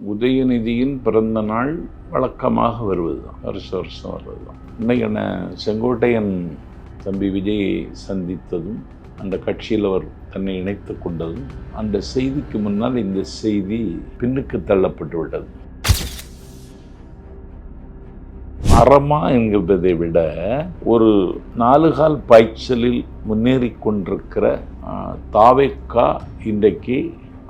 உதயநிதியின் பிறந்த நாள் வழக்கமாக வருவது தான் வருஷம் வருஷம் வருவது தான் இன்னைக்கு என்ன செங்கோட்டையன் தம்பி விஜயை சந்தித்ததும் அந்த கட்சியில் அவர் தன்னை இணைத்து கொண்டதும் அந்த செய்திக்கு முன்னால் இந்த செய்தி பின்னுக்கு தள்ளப்பட்டு விட்டது. அறமா என்கிறதை விட ஒரு நாலுகால் பாய்ச்சலில் முன்னேறி கொண்டிருக்கிற தாவேக்கா இன்றைக்கு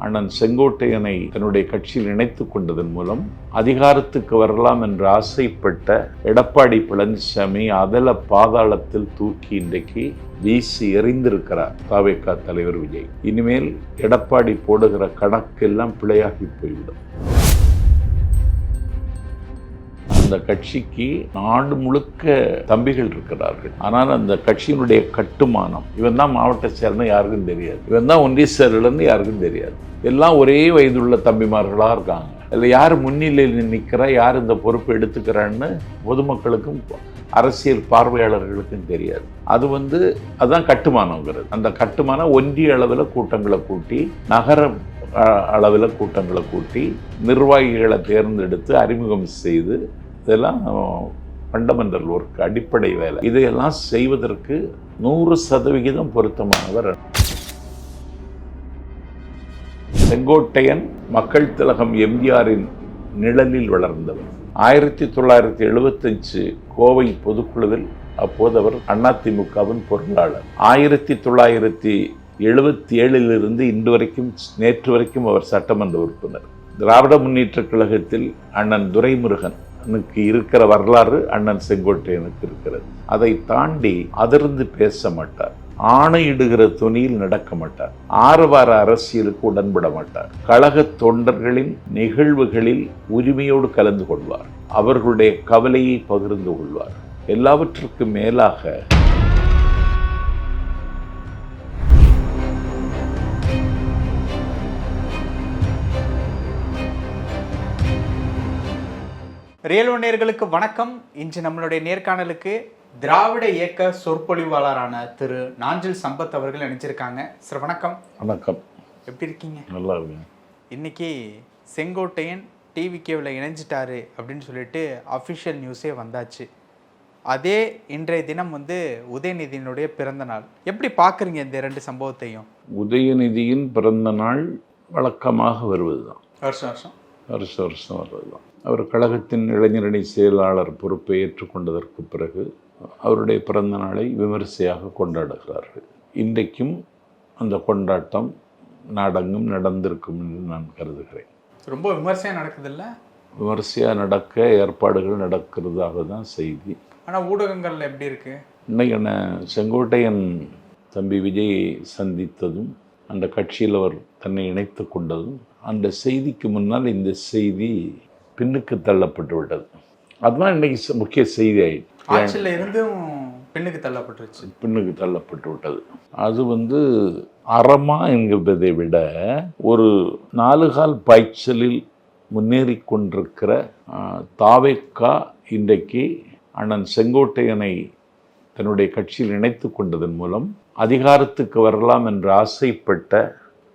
அண்ணன் செங்கோட்டையனை தன்னுடைய கட்சியில் இணைத்து கொண்டதன் மூலம் அதிகாரத்துக்கு வரலாம் என்று ஆசைப்பட்ட எடப்பாடி பழனிசாமி அதல பாதாளத்தில் தூக்கி இன்றைக்கு வீசி எறிந்திருக்கிறார். தாவேக்கா தலைவர் விஜய். இனிமேல் எடப்பாடி போடுகிற கணக்கெல்லாம் பிழையாகி போய்விடும். அந்த கட்சிக்கு நாடு முழுக்க தம்பிகள் இருக்கிறார்கள். ஆனால் அந்த கட்சியினுடைய கட்டுமானம் இவன் தான் மாவட்ட சேர்ந்த யாருக்கும் தெரியாது. இவன் தான் ஒன்றிய செயலர்னு யாருக்கும் தெரியாது. எல்லாம் ஒரே வயதுள்ள தம்பிமார்களாக இருக்காங்க. அதில் யார் முன்னிலையில் நிற்கிறா யார் இந்த பொறுப்பை எடுத்துக்கிறான்னு பொதுமக்களுக்கும் அரசியல் பார்வையாளர்களுக்கும் தெரியாது. அது வந்து அதுதான் கட்டுமானங்கிறது அந்த கட்டுமானம் ஒன்றிய அளவில் கூட்டங்களை கூட்டி நகர அளவில் கூட்டங்களை கூட்டி நிர்வாகிகளை தேர்ந்தெடுத்து அறிமுகம் செய்து இதெல்லாம் ஃபண்டமெண்டல் ஒர்க் அடிப்படை வேலை. இதையெல்லாம் செய்வதற்கு நூறு சதவிகிதம் பொருத்தமானவர் செங்கோட்டையன் மக்கள் திலகம் எம்ஜிஆரின் நிழலில் வளர்ந்தவர். ஆயிரத்தி தொள்ளாயிரத்தி எழுபத்தஞ்சு கோவை பொதுக்குழுவில் அப்போது அவர் அதிமுகவின் பொருளாளர். ஆயிரத்தி தொள்ளாயிரத்தி எழுபத்தி ஏழிலிருந்து இன்று வரைக்கும் நேற்று வரைக்கும் அவர் சட்டமன்ற உறுப்பினர். திராவிட முன்னேற்ற கழகத்தில் அண்ணன் துரைமுருகன் துரைமுருகனுக்கு இருக்கிற வரலாறு அண்ணன் செங்கோட்டையனுக்கு இருக்கிறது. அதை தாண்டி அதிர்ந்து பேச மாட்டார். ஆணையிடுகிற துணியில் நடக்க மாட்டார். ஆரவார அரசியலுக்கு உடன்பட மாட்டார். கழக தொண்டர்களின் நிகழ்வுகளில் உரிமையோடு கலந்து கொள்வார். அவர்களுடைய கவலையை பகிர்ந்து கொள்வார். எல்லாவற்றுக்கும் மேலாக ரியல் நேயர்களுக்கு வணக்கம். இன்று நம்மளுடைய நேர்காணலுக்கு திராவிட இயக்க சொற்பொழிவாளரான திரு நாஞ்சில் சம்பத் அவர்கள் நினைச்சிருக்காங்க சார் வணக்கம். வணக்கம். எப்படி இருக்கீங்க? நல்லா இருக்கு இன்னைக்கு செங்கோட்டையன் டிவிகேவில் இணைஞ்சிட்டாரு அப்படின்னு சொல்லிட்டு அஃபிஷியல் நியூஸே வந்தாச்சு. அதே இன்றைய தினம் வந்து உதயநிதியினுடைய பிறந்த நாள். எப்படி பார்க்குறீங்க இந்த ரெண்டு சம்பவத்தையும்? உதயநிதியின் பிறந்த நாள் வழக்கமாக வருவது தான் வருஷம் வருஷம். வருஷம் வருஷம் வருவது தான் அவர் கழகத்தின் இளைஞரணி செயலாளர் பொறுப்பை ஏற்றுக்கொண்டதற்கு பிறகு அவருடைய பிறந்த நாளை விமரிசையாக கொண்டாடுகிறார்கள். இன்றைக்கும் அந்த கொண்டாட்டம் நாடெங்கும் நடந்திருக்கும் என்று நான் கருதுகிறேன். ரொம்ப விமர்சையாக நடக்குதுல்ல? விமரிசையாக நடக்க ஏற்பாடுகள் நடக்கிறதாக தான் செய்தி. ஆனால் ஊடகங்கள்ல எப்படி இருக்கு? இன்னைக்கு என்ன செங்கோட்டையன் தம்பி விஜயை சந்தித்ததும் அந்த கட்சியில் அவர் தன்னை இணைத்து கொண்டதும் அந்த செய்திக்கு முன்னால் இந்த செய்தி பின்னுக்கு தள்ளப்பட்டு விட்டது. அதுதான் இன்னைக்கு முக்கிய செய்தி ஆயிடுச்சு ஆட்சியில் இருந்தும் பெண்ணுக்கு தள்ளப்பட்டுருச்சு. பின்னுக்கு தள்ளப்பட்டு விட்டது. அது வந்து அறமா என்கிறதை விட ஒரு நாலுகால் பாய்ச்சலில் முன்னேறி கொண்டிருக்கிற தாவேக்கா இன்றைக்கு அண்ணன் செங்கோட்டையனை தன்னுடைய கட்சியில் இணைத்து கொண்டதன் மூலம் அதிகாரத்துக்கு வரலாம் என்று ஆசைப்பட்ட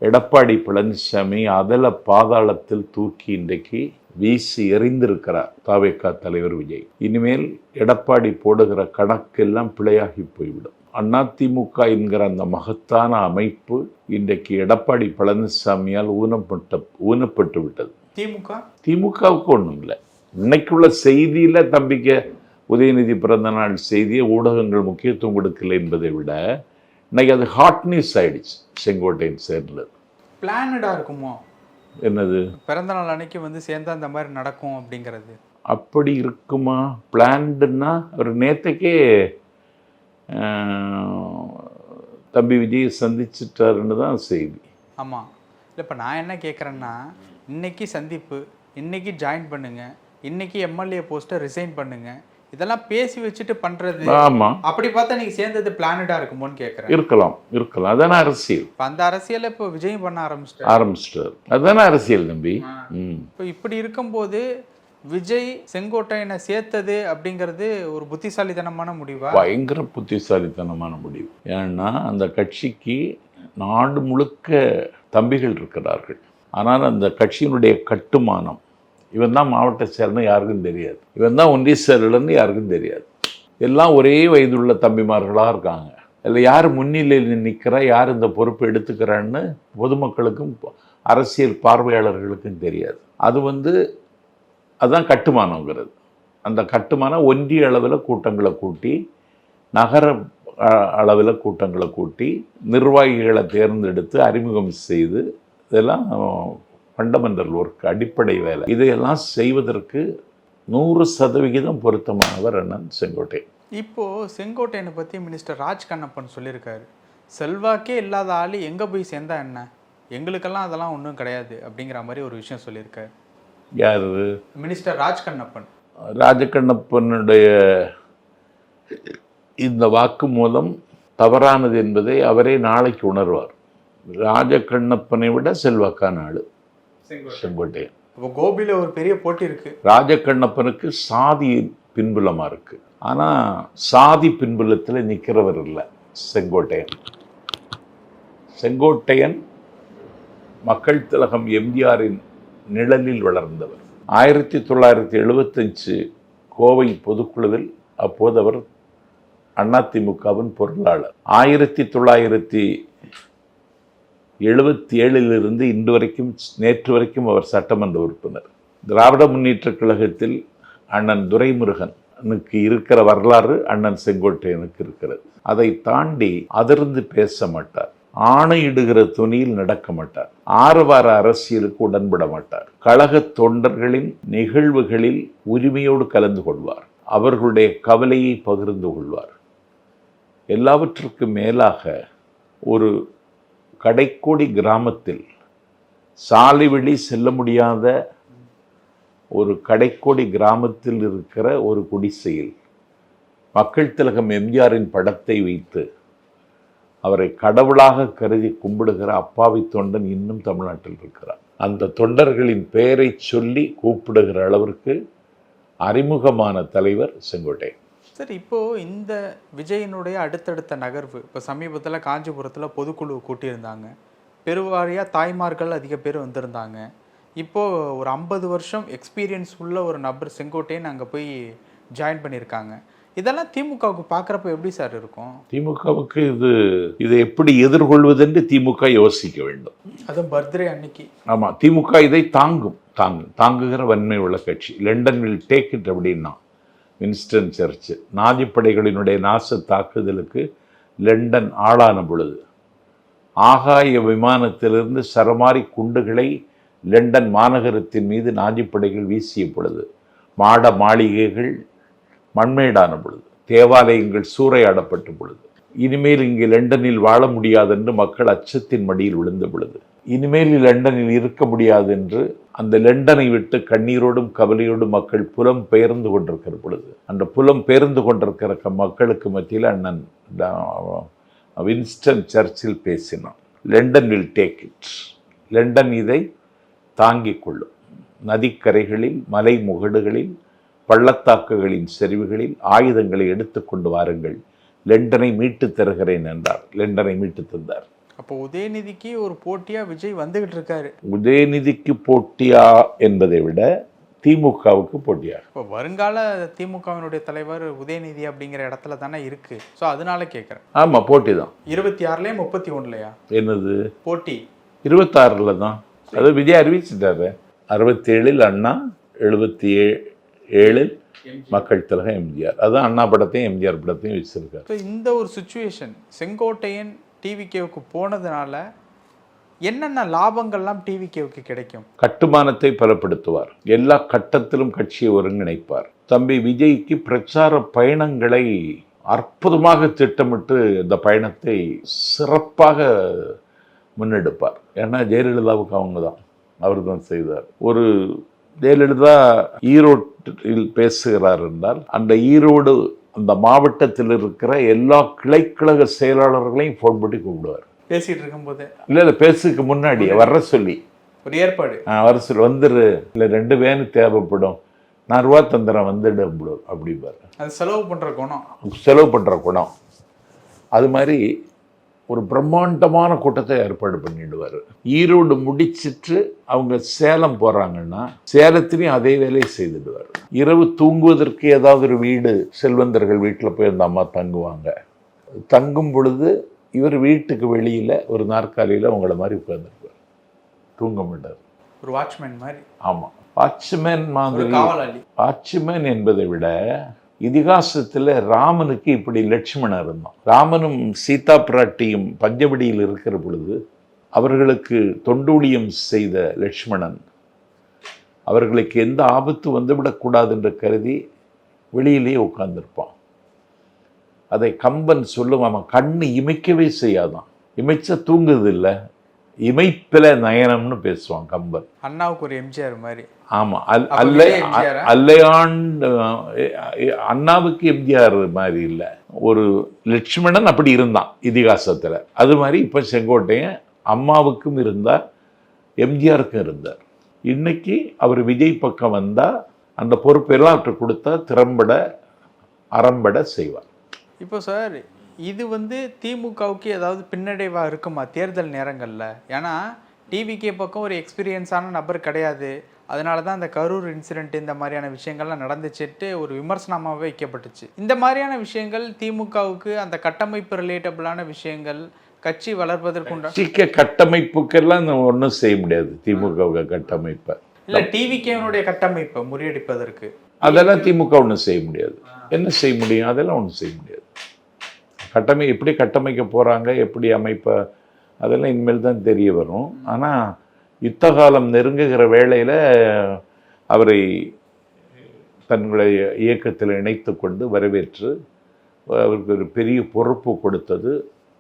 எடப்பாடி பழனிசாமி அதல பாதாளத்தில் தூக்கி இன்றைக்கு வீசி எறிந்திருக்கிறார் தாவேக்கா தலைவர் விஜய். இனிமேல் எடப்பாடி போடுகிற கணக்கெல்லாம் பிழையாகி போய்விடும். அதிமுக என்கிற அந்த மகத்தான அமைப்பு இன்றைக்கு எடப்பாடி பழனிசாமியால் ஊனப்பட்ட ஊனப்பட்டு விட்டது. திமுக? திமுகவுக்கு ஒன்றும் இல்லை. இன்னைக்குள்ள செய்தியில தம்பிக்க உதயநிதி பிறந்த நாள் செய்தியை ஊடகங்கள் முக்கியத்துவம் கொடுக்கல என்பதை விட இன்னைக்கு அது ஹாட் நியூஸ் ஆயிடுச்சு செங்கோட்டையன் சேர்ந்தது பிளானடாக இருக்குமோ? என்னது? பிறந்த நாள் அன்னைக்கு வந்து சேர்ந்தா இந்த மாதிரி நடக்கும் அப்படிங்கிறது. அப்படி இருக்குமா? பிளான்டுன்னா நேத்தைக்கே ஆஹ், தம்பி விஜயை சந்திச்சிட்டாருன்னு தான் செய்தி. ஆமாம் இல்லை இப்போ நான் என்ன கேட்குறேன்னா இன்னைக்கு சந்திப்பு இன்னைக்கு ஜாயின் பண்ணுங்க இன்னைக்கு எம்எல்ஏ போஸ்ட்டை ரிசைன் பண்ணுங்க இதெல்லாம் பேசி வச்சுட்டு பண்றது. ஆமா. அப்படி பார்த்தா நீங்க சேர்ந்தது பிளானடா இருக்குமோன்னு கேட்குறேன் இருக்கலாம் இருக்கலாம். அதானே அரசியல். அந்த அரசியலை இப்போ விஜயம் பண்ண ஆரம்பிச்சிட்டாரு. ஆரம்பிச்சிட்டார். அதுதானே அரசியல் தம்பி. ம். இப்போ இப்படி இருக்கும்போது விஜய் செங்கோட்டையனை சேர்த்தது அப்படிங்கிறது ஒரு புத்திசாலித்தனமான முடிவா? பயங்கர புத்திசாலித்தனமான முடிவு. ஏன்னா அந்த கட்சிக்கு நாடு முழுக்க தம்பிகள் இருக்கிறார்கள். ஆனால் அந்த கட்சியினுடைய கட்டுமானம் இவன் தான் மாவட்ட செயலர்னு யாருக்கும் தெரியாது. இவன் தான் ஒன்றிய செயலர்னு யாருக்கும் தெரியாது. எல்லாம் ஒரே வயதுள்ள தம்பிமார்களாக இருக்காங்க. அதில் யார் முன்னிலையில் நிற்கிறா யார் இந்த பொறுப்பு எடுத்துக்கிறான்னு பொதுமக்களுக்கும் அரசியல் பார்வையாளர்களுக்கும் தெரியாது. அது வந்து அதுதான் கட்டுமானங்கிறது. அந்த கட்டுமானம் ஒன்றிய அளவில் கூட்டங்களை கூட்டி நகர அளவில் கூட்டங்களை கூட்டி நிர்வாகிகளை தேர்ந்தெடுத்து அறிமுகம் செய்து இதெல்லாம் ஃபண்டமெண்டல் ஒர்க் அடிப்படை வேலை. இதையெல்லாம் செய்வதற்கு நூறு சதவிகிதம் பொருத்தமானவர் அண்ணன் செங்கோட்டை. இப்போ செங்கோட்டையனை பற்றி மினிஸ்டர் ராஜ் கண்ணப்பன் சொல்லியிருக்காரு. செல்வாக்கே இல்லாத ஆள் எங்கே போய் சேர்ந்தா என்ன? எங்களுக்கெல்லாம் அதெல்லாம் ஒன்றும் கிடையாது அப்படிங்கிற மாதிரி ஒரு விஷயம் சொல்லியிருக்காரு. யார்? மினிஸ்டர் ராஜ் கண்ணப்பன் ராஜகண்ணப்பனுடைய இந்த வாக்கு மூலம் தவறானது என்பதை அவரே நாளைக்கு உணர்வார். ராஜகண்ணப்பனை விட செல்வாக்கான ஆளு. செங்கோட்டையன் இப்போ கோபியில் ஒரு பெரிய போட்டி இருக்கு. ராஜகண்ணப்பனுக்கு சாதி பின்புலமாக இருக்கு. ஆனால் சாதி பின்புலத்தில் நிற்கிறவர் இல்லை செங்கோட்டையன். செங்கோட்டையன் மக்கள் திலகம் எம்ஜிஆரின் நிழலில் வளர்ந்தவர். ஆயிரத்தி தொள்ளாயிரத்தி எழுபத்தஞ்சு கோவை பொதுக்குழுவில் அப்போது அவர் அதிமுகவின் பொருளாளர். ஆயிரத்தி தொள்ளாயிரத்தி எழுபத்தி ஏழிலிருந்து இன்று வரைக்கும் நேற்று வரைக்கும் அவர் சட்டமன்ற உறுப்பினர். திராவிட முன்னேற்றக் கழகத்தில் அண்ணன் துரைமுருகனுக்கு இருக்கிற வரலாறு அண்ணன் செங்கோட்டையனுக்கு இருக்கிறது. அதை தாண்டி அதிர்ந்து பேச மாட்டார். ஆணையிடுகிற துணியில் நடக்க மாட்டார். ஆரவார அரசியலுக்கு உடன்பட மாட்டார். கழக தொண்டர்களின் நிகழ்வுகளில் உரிமையோடு கலந்து கொள்வார். அவர்களுடைய கவலையை பகிர்ந்து கொள்வார். எல்லாவற்றுக்கும் மேலாக ஒரு கடைக்கோடி கிராமத்தில் சாலை வழி செல்ல முடியாத ஒரு கடைக்கோடி கிராமத்தில் இருக்கிற ஒரு குடிசையில் மக்கள் திலகம் எம்ஜிஆரின் படத்தை வைத்து அவரை கடவுளாக கருதி கும்பிடுகிற அப்பாவி தொண்டன் இன்னும் தமிழ்நாட்டில் இருக்கிறார். அந்த தொண்டர்களின் பெயரை சொல்லி கூப்பிடுகிற அளவிற்கு அறிமுகமான தலைவர் செங்கோட்டை சரி இப்போ இந்த விஜயனுடைய அடுத்தடுத்த நகர்வு இப்போ சமீபத்தில் காஞ்சிபுரத்தில் பொதுக்குழு கூட்டியிருந்தாங்க. பெருவாரியாக தாய்மார்கள் அதிக பேர் வந்திருந்தாங்க. இப்போ ஒரு ஐம்பது வருஷம் எக்ஸ்பீரியன்ஸ் உள்ள ஒரு நபர் செங்கோட்டையன் அங்கே போய் ஜாயின் பண்ணியிருக்காங்க. இதெல்லாம் திமுகவுக்கு பார்க்குறப்ப எப்படி சார் இருக்கும்? திமுகவுக்கு இது இதை எப்படி எதிர்கொள்வதென்று திமுக யோசிக்க வேண்டும். அதுவும் பர்த்டே அன்னைக்கு. ஆமாம் திமுக இதை தாங்கும் தாங்கும் தாங்குகிற வன்மை உள்ள கட்சி. லண்டன் வில் டேக் இட் அப்படின்னா வின்ஸ்டன் சர்ச்சு. நாதிப்படைகளினுடைய நாச தாக்குதலுக்கு லண்டன் ஆளான பொழுது ஆகாய விமானத்திலிருந்து சரமாரி குண்டுகளை லண்டன் மாநகரத்தின் மீது நாதிப்படைகள் வீசிய பொழுது மாட மாளிகைகள் மண்மேடான பொழுது தேவாலயங்கள் சூறையாடப்பட்ட பொழுது இனிமேல் இங்கே லண்டனில் வாழ முடியாதென்று மக்கள் அச்சத்தின் மடியில் விழுந்த பொழுது இனிமேல் லண்டனில் இருக்க முடியாது என்று அந்த லண்டனை விட்டு கண்ணீரோடும் கவலையோடும் மக்கள் புலம் பெயர்ந்து கொண்டிருக்கிற பொழுது அந்த புலம் பெயர்ந்து கொண்டிருக்கிற மக்களுக்கு மத்தியில் அண்ணன் வின்ஸ்டன் சர்ச்சில் பேசினான் London will take it London இதை தாங்கிக் கொள்ளும். நதிக்கரைகளில் மலை முகடுகளில் பள்ளத்தாக்குகளின் செறிவுகளில் ஆயுதங்களை எடுத்துக்கொண்டு வாருங்கள். லண்டனை மீட்டு தருகிறேன் என்றார். லண்டனை மீட்டு தந்தார். அப்போ உதயநிதிக்கு ஒரு போட்டியாக விஜய் வந்துகிட்டு இருக்காரு. உதயநிதிக்கு போட்டியா என்பதை விட திமுகவுக்கு போட்டியா? இப்போ வருங்கால திமுகவினுடைய தலைவர் உதயநிதி அப்படிங்கிற இடத்துல தானே இருக்கு. ஸோ அதனால கேட்குறேன் ஆமா போட்டி தான். இருபத்தி ஆறுலேயே முப்பத்தி ஒன்றுலையா என்னது? போட்டி. இருபத்தாறில் தான். அது விஜய் அறிவிச்சிட்டாரு. அறுபத்தேழில் அண்ணா எழுபத்தி ஏ ஏழில் மக்கள் திலகம் எம்ஜிஆர் அதான் அண்ணா படத்தையும் எம்ஜிஆர் படத்தையும் வச்சிருக்காரு. இந்த ஒரு சுச்சுவேஷன் செங்கோட்டையன் டிவிகேவுக்கு போனதுனால என்னென்ன லாபங்கள்லாம் டிவிகேவுக்கு கிடைக்கும்? கட்டுமானத்தை பலப்படுத்துவார். எல்லா கட்டத்திலும் கட்சியை ஒருங்கிணைப்பார். தம்பி விஜய்க்கு பிரச்சார பயணங்களை அற்புதமாக திட்டமிட்டு இந்த பயணத்தை சிறப்பாக முன்னெடுப்பார். ஏன்னா ஜெயலலிதாவுக்கு அவங்க தான் அவர் தான் செய்தார். ஒரு ஜெயலலிதா ஈரோட்டில் பேசுகிறார் என்றால் அந்த ஈரோடு அந்த மாவட்டத்தில் இருக்கிற எல்லா கிளைக்கழக செயலாளர்களையும் ஃபோன் பண்ணி கூப்பிடுவார். பேசிட்டு இருக்கும்போது இல்லை இல்லை பேசுக்கு முன்னாடி. வர்ற சொல்லி. ஒரு ஏற்பாடு. ஆ, வர சொல்லி வந்துரு. இல்லை ரெண்டு வேனு தேவைப்படும். நான் ரூபா தந்துடுறேன் வந்துடு அப்படி அப்படிம்பாரு. அது செலவு பண்ற குணம். செலவு பண்ணுற குணம். அது மாதிரி ஒரு பிரம்மாண்டமான கூட்டத்தை ஏற்பாடு பண்ணிடுவார். ஈரோடு முடிச்சிட்டு அவங்க சேலம் போகிறாங்கன்னா சேலத்திலையும் அதே வேலையை செய்துடுவார். இரவு தூங்குவதற்கு ஏதாவது ஒரு வீடு செல்வந்தர்கள் வீட்டில் போய் அந்த அம்மா தங்குவாங்க. தங்கும் பொழுது இவர் வீட்டுக்கு வெளியில் ஒரு நாற்காலியில் அவங்கள மாதிரி உட்கார்ந்துருப்பார். தூங்க மாட்டார். ஒரு வாட்ச்மேன் மாதிரி. ஆமாம் வாட்ச்மேன் மாதிரி வாட்ச்மேன் என்பதை விட இதிகாசத்தில் ராமனுக்கு இப்படி லட்சுமணன் இருந்தான். ராமனும் சீதா பிராட்டியும் பஞ்சவடியில் இருக்கிற பொழுது அவர்களுக்கு தொண்டூழியம் செய்த லட்சுமணன் அவர்களுக்கு எந்த ஆபத்து வந்துவிடக்கூடாது என்று கருதி வெளியிலேயே உட்கார்ந்துருப்பான். அதை கம்பன் சொல்லுவான் அவன் கண்ணு இமைக்கவே செய்யாதான். இமைச்சா தூங்குது இல்லை இமைப்பில நயனம்னு பேசுவான் கம்பன் அண்ணாவுக்கு ஒரு எம்ஜிஆர் மாதிரி. ஆமா அல் அல்ல? அல்லையாண்டு அண்ணாவுக்கு எம்ஜிஆர் மாதிரி இல்லை. ஒரு லட்சுமணன் அப்படி இருந்தான் இதிகாசத்துல. அது மாதிரி இப்ப செங்கோட்டையன் அம்மாவுக்கும் இருந்தார் எம்ஜிஆருக்கும் இருந்தார். இன்னைக்கு அவர் விஜய் பக்கம் வந்தா அந்த பொறுப்பெல்லாம் அவர்கிட்ட கொடுத்தா திறம்பட அறம்பட செய்வார். இப்போ சார் இது வந்து திமுகவுக்கு ஏதாவது பின்னடைவா இருக்குமா தேர்தல் நேரங்கள்ல? ஏன்னா டிவிகே பக்கம் ஒரு எக்ஸ்பீரியன்ஸான நபர் கிடையாது. அதனால தான் அந்த கரூர் இன்சிடென்ட் இந்த மாதிரியான விஷயங்கள்லாம் நடந்துச்சுட்டு ஒரு விமர்சனமாகவே வைக்கப்பட்டுச்சு. இந்த மாதிரியான விஷயங்கள் திமுகவுக்கு அந்த கட்டமைப்பு ரிலேட்டபிளான விஷயங்கள் கட்சி வளர்ப்பதற்குண்டா கட்டமைப்புக்கெல்லாம் ஒன்றும் செய்ய முடியாது. திமுக கட்டமைப்பை. இல்ல டிவிகேனுடைய கட்டமைப்பை முறியடிப்பதற்கு. அதெல்லாம் திமுக ஒன்றும் செய்ய முடியாது. என்ன செய்ய முடியும்? அதெல்லாம் ஒன்றும் செய்ய முடியாது. கட்டமை எப்படி கட்டமைக்க போகிறாங்க எப்படி அமைப்ப அதெல்லாம் இனிமேல் தான் தெரிய வரும். ஆனால் யுத்த காலம் நெருங்குகிற வேளையில் அவரை தன்னுடைய இயக்கத்தில் இணைத்து கொண்டு வரவேற்று அவருக்கு ஒரு பெரிய பொறுப்பு கொடுத்தது.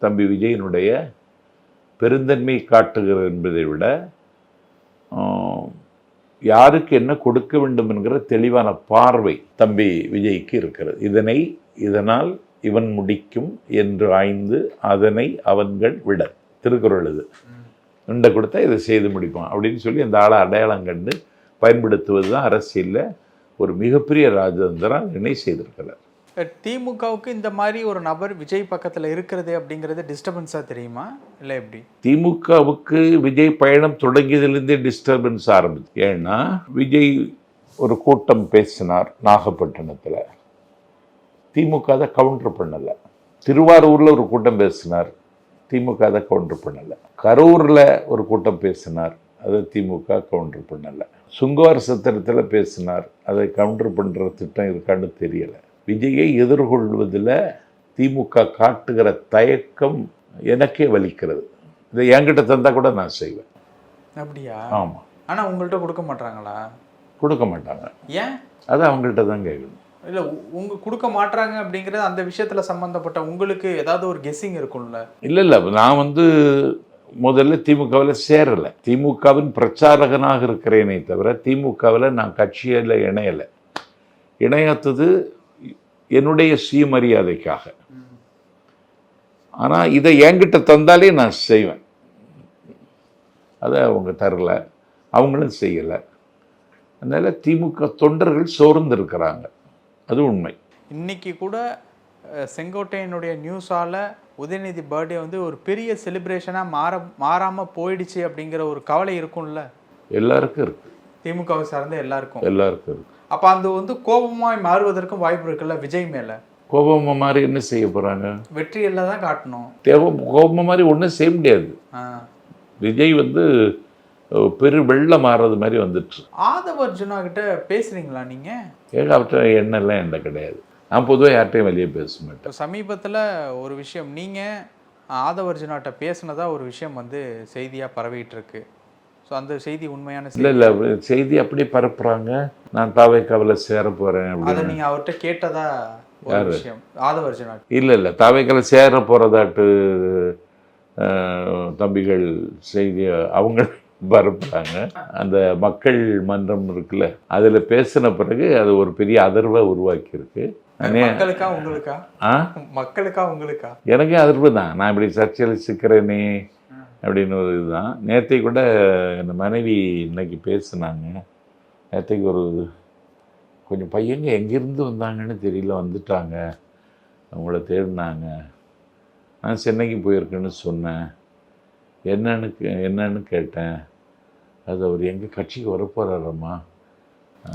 தம்பி விஜயனுடைய பெருந்தன்மை காட்டுகிறது என்பதை விட யாருக்கு என்ன கொடுக்க வேண்டும் என்கிற தெளிவான பார்வை தம்பி விஜய்க்கு இருக்கிறது. இதனை இதனால் இவன் முடிக்கும் என்று ஆய்ந்து அதனை அவன்கள் விட. திருக்குறள் இது. உண்டை கொடுத்தா இதை செய்து முடிப்பான். அப்படின்னு சொல்லி அந்த ஆளை அடையாளம் கண்டு பயன்படுத்துவது தான் அரசியலில் ஒரு மிகப்பெரிய ராஜதந்திரம் இதனை செய்திருக்கிறார். திமுகவுக்கு இந்த மாதிரி ஒரு நபர் விஜய் பக்கத்துல இருக்கிறது அப்படிங்கிறது டிஸ்டர்பன்ஸா தெரியுமா? இல்ல எப்படி? திமுகவுக்கு விஜய் பயணம் தொடங்கியதிலிருந்தே டிஸ்டர்பன்ஸ் ஆரம்பிச்சு. ஏன்னா விஜய் ஒரு கூட்டம் பேசினார் நாகப்பட்டினத்தில். திமுக அதை கவுண்டர் பண்ணலை. திருவாரூரில் ஒரு கூட்டம் பேசினார். திமுக அதை கவுண்டர் பண்ணலை. கரூரில் ஒரு கூட்டம் பேசினார். அதை திமுக கவுண்டர் பண்ணலை. சுங்குவார் சத்திரத்தில் பேசினார். அதை கவுண்டர் பண்ணுற திட்டம் இருக்கான்னு தெரியலை. விஜயை எதிர்கொள்வதில் திமுக காட்டுகிற தயக்கம் எனக்கே வலிக்கிறது. இதை என்கிட்ட தந்தா கூட நான் செய்வேன். அப்படியா? ஆமாம் ஆனா உங்கள்கிட்ட கொடுக்க மாட்டாங்களா? கொடுக்க மாட்டாங்க. ஏன்? அது அவங்கள்ட்ட தான் கேட்கணும். இல்லை உங்க கொடுக்க மாட்டுறாங்க அப்படிங்கிறது அந்த விஷயத்துல சம்பந்தப்பட்ட உங்களுக்கு ஏதாவது ஒரு கெஸ்ஸிங் இருக்கும்ல? இல்லை இல்லை. நான் வந்து முதல்ல திமுகவில் சேரலை. திமுகவின் பிரச்சாரகனாக இருக்கிறேனே தவிர திமுகவில் நான் கட்சியில் இணையலை. இணையாத்தது என்னுடைய சுயமரியாதைக்காக. ஆனால் இதை என்கிட்ட தந்தாலே நான் செய்வேன். அதை அவங்க தரல. அவங்களும் செய்யலை. அதனால் திமுக தொண்டர்கள் சோர்ந்து இருக்கிறாங்க அது உண்மை. இன்னைக்கு கூட செங்கோட்டையனுடைய நியூஸால உதயநிதி பர்த்டே வந்து ஒரு பெரிய செலிப்ரேஷனா மாற மாறாம போயிடுச்சு அப்படிங்கிற ஒரு கவலை இருக்கும்ல? எல்லாருக்கும் இருக்கு. திமுகவை சார்ந்த எல்லாருக்கும். எல்லாருக்கும் இருக்கு. அப்ப அந்த வந்து கோபமாய் மாறுவதற்கும் வாய்ப்பு இருக்குல்ல விஜய் மேல? கோபமா மாதிரி என்ன செய்ய போறாங்க? வெற்றியெல்லாம் தான் காட்டணும். தேவை கோபமா மாதிரி ஒன்றும் செய்ய முடியாது. விஜய் வந்து பெரு வெள்ளம் மாறுறது மாதிரி வந்துட்டு ஆதவ அர்ஜுனா கிட்ட பேசுறீங்களா நீங்க? ஏக அவற்ற எண்ணெல்லாம் என்கிட்ட கிடையாது. நான் பொதுவாக யார்கிட்டையும் வெளியே பேச மாட்டேன். சமீபத்துல ஒரு விஷயம் நீங்க ஆதவ அர்ஜுனாட்ட பேசுனதா ஒரு விஷயம் வந்து செய்தியா பரவிட்டு இருக்கு ஸோ அந்த செய்தி உண்மையான இல்லை இல்லை செய்தி அப்படி பரப்புறாங்க. நான் தாவை கவலை சேர போகிறேன் அதை அப்படின்னு. நீங்க அவர்கிட்ட கேட்டதா ஒரு விஷயம்? ஆதவ அர்ஜுனா இல்லை இல்லை தாவைக்கலை சேர போகிறதாட்டு தம்பிகள் செய்தி அவங்க பரப்புறாங்க அந்த மக்கள் மன்றம் இருக்குல்ல அதில் பேசின பிறகு அது ஒரு பெரிய அதிர்வை உருவாக்கியிருக்கு. மக்களுக்கா உங்களுக்கா? ஆ? மக்களுக்கா உங்களுக்கா? எனக்கே அதிர்வு தான். நான் இப்படி சர்ச்சையில் சிக்கிறேனே அப்படின்னு ஒரு இதுதான். நேற்றை கூட என் மனைவி இன்னைக்கு பேசுனாங்க. நேற்றைக்கு ஒரு கொஞ்சம் பையங்க எங்கேருந்து வந்தாங்கன்னு தெரியல வந்துட்டாங்க. அவங்கள தேடினாங்க. நான் சென்னைக்கு போயிருக்கேன்னு சொன்னேன். என்னன்னு என்னன்னு கேட்டேன். அது அவர் எங்கள் கட்சிக்கு வரப்போகிறாரம்மா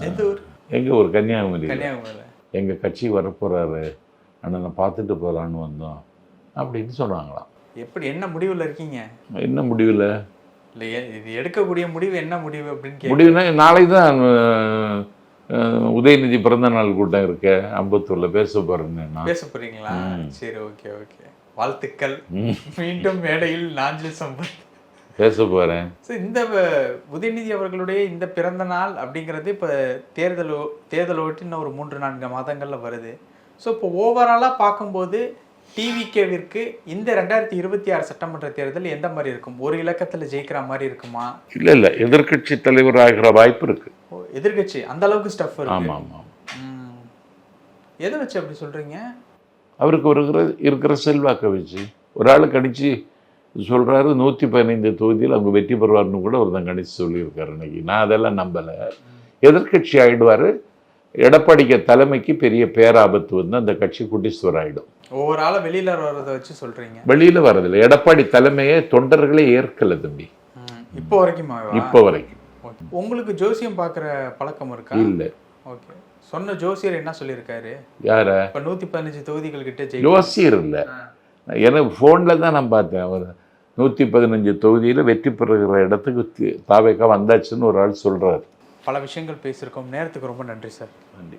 எந்த ஊர்? எங்கள் ஒரு கன்னியாகுமரி. கன்னியாகுமரியில். எங்கள் கட்சிக்கு வரப்போகிறாரு அண்ணனை பார்த்துட்டு போகலான்னு வந்தோம். அப்படின்னு சொன்னாங்களாம். எப்படி என்ன முடிவில் இருக்கீங்க? என்ன முடிவில்? இல்லை இது எடுக்கக்கூடிய முடிவு என்ன முடிவு அப்படின்னு முடிவுனா நாளை தான் உதயநிதி பிறந்த நாள் கூட்டம் இருக்க. அம்பத்தூரில் பேச போகிறேன்னு நான். பேச போறீங்களா? சரி ஓகே ஓகே. வாழ்த்துக்கள். மீண்டும் மேடையில் நாஞ்சில் சம்பத். பேச போகிறேன் ஸோ இந்த உதயநிதி அவர்களுடைய இந்த பிறந்த நாள் அப்படிங்கிறது இப்போ தேர்தல் ஒ- தேர்தல் ஒட்டி இன்னும் ஒரு மூன்று நான்கு மாதங்களில் வருது. ஸோ இப்போ ஓவராலாக பார்க்கும்போது டிவிகேவிற்கு இந்த ரெண்டாயிரத்தி இருபத்தி ஆறு சட்டமன்ற தேர்தல் எந்த மாதிரி இருக்கும்? ஒரு இலக்கத்தில் ஜெயிக்கிற மாதிரி இருக்குமா? இல்லை இல்லை. எதிர்க்கட்சி தலைவர் ஆகிற வாய்ப்பு இருக்குது ஓ, எதிர்க்கட்சி. அந்த அளவுக்கு ஸ்டஃப் இருக்கு. ஆமாம் ஆமாம். ம். எதை வச்சு அப்படி சொல்றீங்க? அவருக்கு இருக்கிற இருக்கிற செல்வாக்கை வச்சு ஒரு ஆள் கணிச்சு சொல்கிறாரு நூற்றி பதினைந்து தொகுதியில் அவங்க வெற்றி பெறுவார்னு கூட ஒருத்தன் கணிச்சு சொல்லியிருக்காரு இன்னைக்கு. நான் அதெல்லாம் நம்பலை. எதிர்க்கட்சி ஆயிடுவார். எடப்பாடிக்க தலைமைக்கு பெரிய பேராபத்து வந்து அந்த கட்சி குட்டிஸ்வர் ஆயிடும். ஒவ்வொரு ஆளை வெளியில வர்றதை வச்சு சொல்றீங்க. வெளியில் வரதில்லை எடப்பாடி தலைமையை தொண்டர்களே ஏற்கல தம்பி. இப்போ வரைக்கும் இப்போ வரைக்கும். உங்களுக்கு ஜோசியம் பார்க்குற பழக்கம் இருக்கா? இல்லை. ஓகே. சொன்ன ஜோசியர் என்ன சொல்லியிருக்காரு? யார? இப்போ நூற்றி பதினஞ்சு தொகுதிகள் கிட்ட ஜெயி யோசியர் இல்லை. எனக்கு ஃபோனில் தான் நான் பார்த்தேன். அவர் நூற்றி பதினஞ்சு தொகுதியில் வெற்றி பெறுகிற இடத்துக்கு தாவேக்கா வந்தாச்சுன்னு ஒரு ஆள் சொல்கிறார் பல விஷயங்கள் பேசியிருக்கோம். நேரத்துக்கு ரொம்ப நன்றி சார். நன்றி.